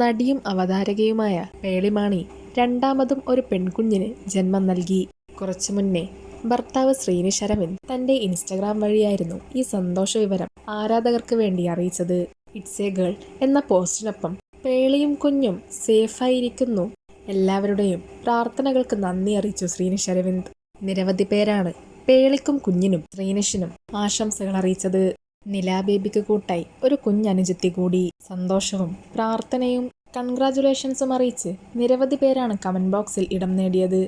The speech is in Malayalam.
നടിയും അവതാരകയുമായ പേളിമാണി രണ്ടാമതും ഒരു പെൺകുഞ്ഞിന് ജന്മം നൽകി. കുറച്ചു മുന്നേ ഭർത്താവ് ശ്രീനിഷ് തന്റെ ഇൻസ്റ്റഗ്രാം വഴിയായിരുന്നു ഈ സന്തോഷ വിവരം ആരാധകർക്ക് വേണ്ടി അറിയിച്ചത്. ഇറ്റ്സ് എ ഗേൾ എന്ന പോസ്റ്റിനൊപ്പം പേളിയും കുഞ്ഞും സേഫായിരിക്കുന്നു എല്ലാവരുടെയും പ്രാർത്ഥനകൾക്ക് നന്ദി അറിയിച്ചു ശ്രീനിഷ് അരവിന്ദ്. നിരവധി പേരാണ് പേളിക്കും കുഞ്ഞിനും ശ്രീനിഷിനും ആശംസകൾ അറിയിച്ചത്. നിലാബേബിക്ക് കൂട്ടായി ഒരു കുഞ്ഞനുജത്തി കൂടി. സന്തോഷവും പ്രാർത്ഥനയും കൺഗ്രാചുലേഷൻസും അറിയിച്ച് നിരവധി പേരാണ് കമന്റ് ബോക്സിൽ ഇടം നേടിയത്.